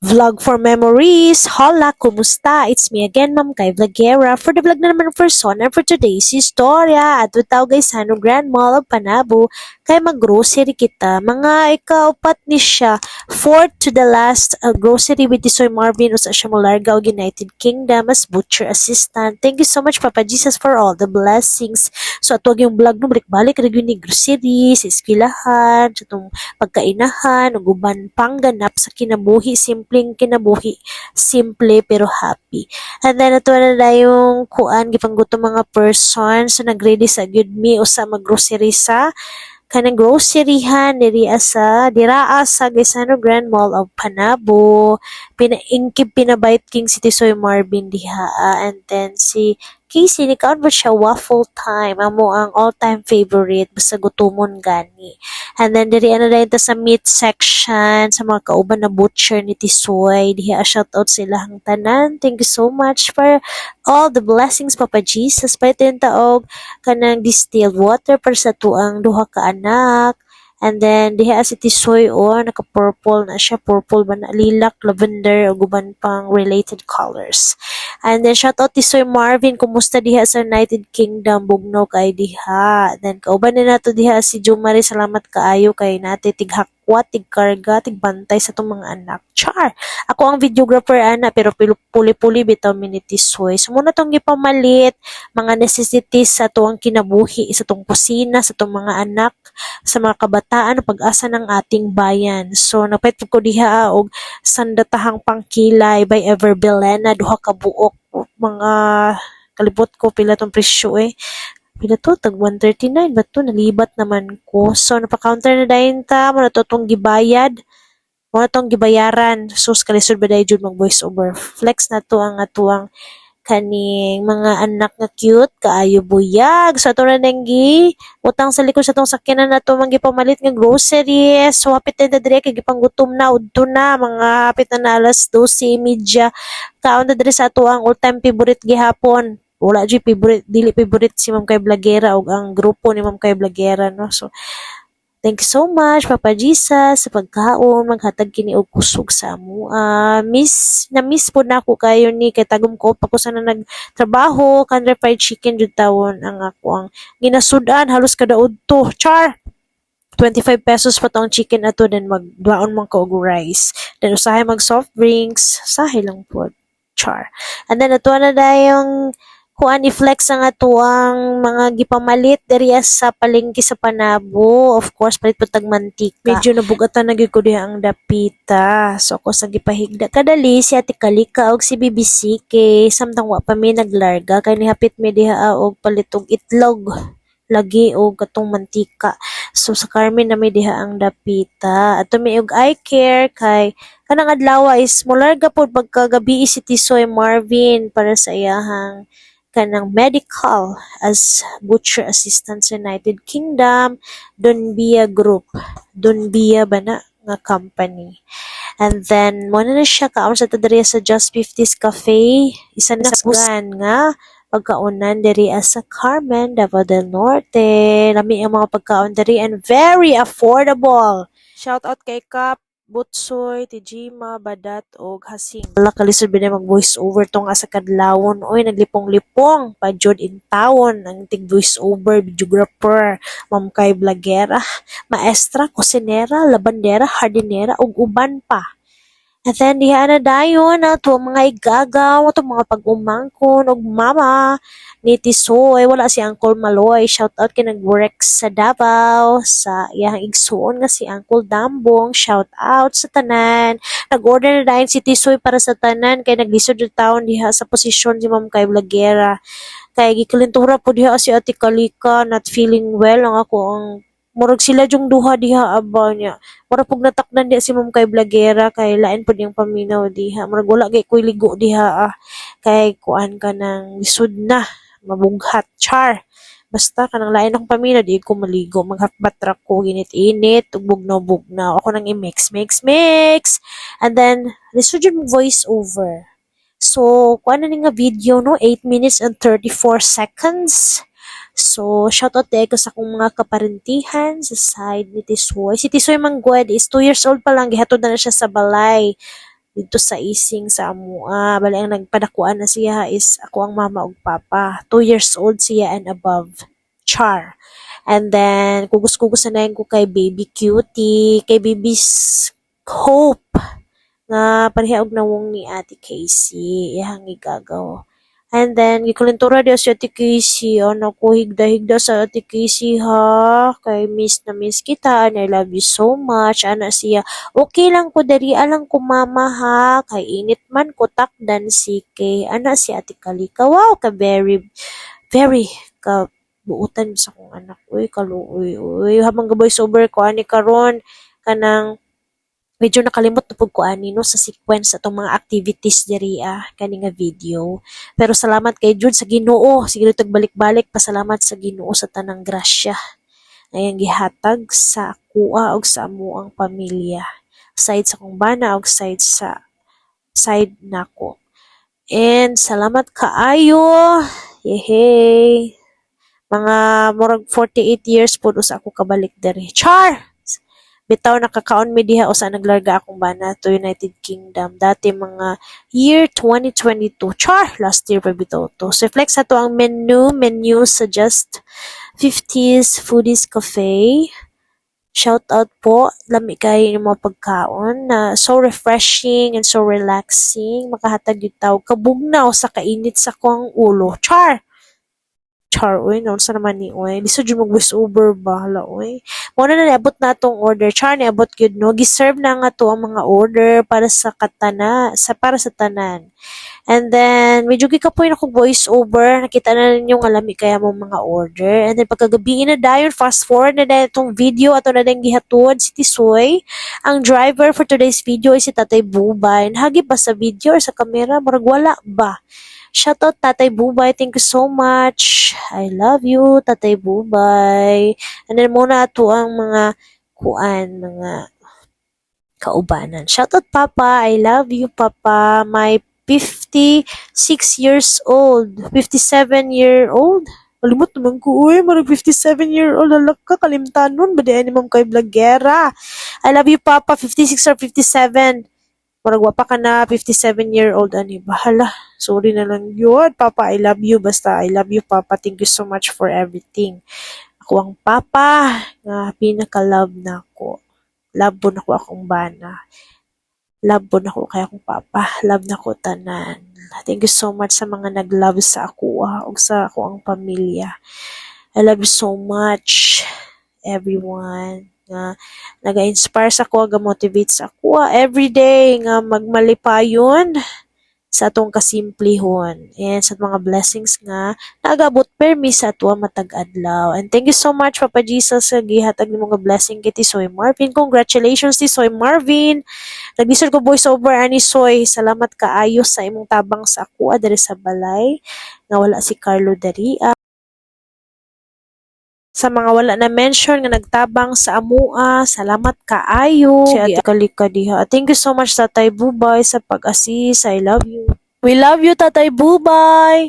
Vlog for Memories. Hola, kumusta? It's me again, Ma'am Kay Vlogera. For the vlog na naman for son and for today's istorya. At witaw guys, Hano Grand Mall of Panabo. Kay mag-grocery kita. Mga ikaupat ni siya. Fourth to the last uh, grocery with Tisoy Marvin usa siya molarga og United Kingdom as butcher assistant. Thank you so much Papa Jesus for all the blessings. So ato yung vlog no balik-balik review ni grocery, sa eskwelahan, sa itong pagkainahan, ug uban pangganap sa kinabuhi, simpleng kinabuhi, simple pero happy. And then ato na na yung kuan gipangguto mga person so nagready sa gyud mi usa mag-grocery sa kanang groceryhan diri asa diraa sa Gaisano Grand Mall of Panabo. Pinaingkib pinabait king City Soy Marvin diha. And then si Casey ni kaon siya waffle time? Amo ang all time favorite basta gutumon gani and then diri ana dahil sa meat section sa mga kauban na butcher ni Tisoy diha shout out sa ilahang tanan. Thank you so much for all the blessings Papa Jesus. Paitin taog kanang distilled water para sa tuang duha ka anak And then, diha si Tisoy o, naka-purple na siya. Purple ba na lilac, lavender, o guban pang related colors. And then, shout out Tisoy Marvin. Kumusta diha sa United Kingdom? Bugno kay diha. Then, kauban na nato diha si Jumari. Salamat kaayo kay nate tighakwa, tigkarga, tigbantay sa itong mga anak. Char! Ako ang videographer, ana, pero puli-puli bitaw mi ni Tisoy. So, muna tong gipamalit, mga necessities sa tuang kinabuhi, sa tong kusina, sa tong mga anak, sa mga kabataan, pag-asa ng ating bayan. So, napait ko diha og sandatahang pangkilay by Ever Belena, duha ka buok, mga kalibot ko pila tong presyo eh. Pila to, tag 139, ba't to, nalibat naman ko. So, napaka-counter na dahin ta, mo na to tong gibayad, mo na tong gibayaran. So, kalisod ba dahi jud mag voice over. Flex na to ang atuang kaning mga anak nga cute. Kaayo buyag. So ato na nang gi utang sa likod sa tong sakyanan na to. Manggi pamalit nga groceries so hapit na dire kay gipanggutom na. Udto na. Mga hapit na alas 12:30 kaon na dire sa ato ang all time favorite gihapon wala di favorite dili favorite si Ma'am Kay Blagera ug ang grupo ni Ma'am Kay Blagera no so Thank you so much, Papa Jesus, sa pagkaon, maghatag kini og kusog sa amo. Ah, miss, na-miss po na ako kayo ni kay tagom ko pa ko sana nagtrabaho, kanre fried chicken jud tawon ang ako ang ginasudan halos kada udto. Char. 25 pesos pa tong chicken ato then magduaon man ko og rice. Then usahay mag soft drinks, sahay lang po. Char. And then ato na dayong kuan i-flex ang atuang mga gipamalit diri sa palengke sa Panabo. Of course, palit po tag mantika. Medyo nabugatan na ko diha ang dapita. So ako sa gipahigda kadali si Ate Kalika og si BBC kay samtang wa pa mi naglarga kay nihapit mi diha og palitog itlog lagi og katong mantika. So sa Carmen na may diha ang dapita. Ato may og eye care kay kanang adlaw is molarga pod pagkagabi si Tisoy Marvin para sa iyahang kanang medical as butcher assistant sa United Kingdom, Donbia Group. Donbia ba na nga company. And then, mo na siya kaon sa tadriya sa Just 50's Cafe. Isa na sa nga pagkaunan diri sa Carmen, Davao del Norte. Lami ang mga pagkaon diri and very affordable. Shout out kay Kap Butsoy, Tijima, Badat, og Hasing. Wala kalisod ba mag voice over tong asa kadlawon. Oy, naglipong-lipong. Pa jud in town. Ang tig voice over, videographer, Ma'am Kay Blagera, maestra, kusinera, labandera, hardinera, ug uban pa. And then, diha na dayon na to mga igagaw, to mga pag-umangkon, og mama, ni Tisoy, wala si Uncle Maloy, shout out kay nag-work sa Davao, sa iyang igsuon nga si Uncle Dambong, shout out sa tanan. Nag-order na dahil si Tisoy para sa tanan, kay naglisod yung taon diha sa posisyon si Ma'am Kay Blagera. Kay gikalintura po diha si Ate Kalika, not feeling well, ang ako ang murag sila jung duha diha aba niya. Mura pug natakdan diha si Ma'am Kay Blagera, kay lain po diyang paminaw diha. Murag wala kay kuy ligo diha ah. Kay kuan ka ng lisod na mabughat char. Basta kanang lain akong pamilya di ko maligo. Maghatbat ko init-init ug bugnaw-bugnaw ako nang i-mix mix mix. And then lisod yung voice over. So kuan na nga video no? 8 minutes and 34 seconds So, shoutout tayo sa akong mga kaparentihan sa side ni Tisoy. Si Tisoy Manggwed is 2 years old pa lang, gihatod na, na siya sa balay dito sa ising sa amua. Bali ang nagpadakuan na siya is ako ang mama ug papa. Two years old siya and above. Char. And then, kugos-kugos na ko kay baby cutie, kay baby's hope nga pareha og nawong ni Ate Casey. Iyang igagaw. And then, gikulintura dia si Ate Casey. Ano ko, higda-higda sa Ate Casey ha. Kay miss na miss kita. And I love you so much. Ana siya. Okay lang ko, dari alang ko mama ha. Kay init man ko takdan si kay. Ana si Ate Kalika. Wow, ka very, very, ka buutan sa kong anak. Uy, kaluoy. Uy, habang gaboy sober ko, ani karon kanang medyo nakalimot na ko ani no sa sequence atong mga activities diri ah kani nga video. Pero salamat kay Jude sa Ginoo. Sige tag balik-balik pasalamat sa Ginoo sa tanang grasya. Ayang gihatag sa kuha og sa amo ang pamilya. Side sa kong bana og side sa side nako. And salamat kaayo. Yehey. Mga murag 48 years po sa ako kabalik diri. Char! Bitaw nakakaon mi diha usa naglarga akong bana to United Kingdom. Dati mga year 2022 char last year pa bitaw to. So flex ato ang menu menu just 50s foodies cafe. Shout out po lami kay yung mga pagkaon na so refreshing and so relaxing. Makahatag yung tawag kabugnaw sa kainit sa kuang ulo char char oy naon sa naman ni oy lisod yung mag voice over ba hala oy mo na naabot na tong order. Char niabot gyud no? Giserve na nga to ang mga order para sa katana sa para sa tanan. And then medyo gikapoy na ko voice over nakita na ninyo nga lami kaya mo mga order. And then pagkagabi na dayon fast forward na dayon tong video ato na dayong gihatod si Tisoy. Ang driver for today's video is si Tatay Bubay. Hagi pa sa video or sa camera? Murag wala ba Shoutout Tatay Bubay. Thank you so much. I love you, Tatay Bubay. And then muna ato ang mga kuan, mga kaubanan. Shoutout Papa. I love you, Papa. My 56 years old. 57 year old. Kalimot naman ko, uy, marag 57 year old, alak ka, kalimtan nun, ba di ma'am kay Blagera. I love you, Papa, 56 or 57. Marag wapa ka na, 57 year old, ani, bahala. Sorry na lang yun. Papa, I love you. Basta, I love you, Papa. Thank you so much for everything. Ako ang Papa nga pinaka-love na ako. Love po na ko akong bana. Love po na ko kaya akong Papa. Love na ko tanan. Thank you so much sa mga nag-love sa ako ah, o sa ako ang pamilya. I love you so much, everyone nga naga-inspire sa ako, ga-motivate sa ako ah, everyday nga magmalipayon sa atong kasimplihon and sa mga blessings nga nagabot permi sa ato matag-adlaw. And thank you so much Papa Jesus sa gihatag nimo nga blessing kay Soy Marvin. Congratulations ti Soy Marvin. Naglisod ko voice over ani Soy. Salamat kaayo sa imong tabang sa ako diri sa balay nga wala si Carlo Daria sa mga wala na mention nga nagtabang sa amua, salamat kaayo. Si Ate Kalika diha. Thank you so much Tatay Bubay sa pag-assist. I love you. We love you Tatay Bubay.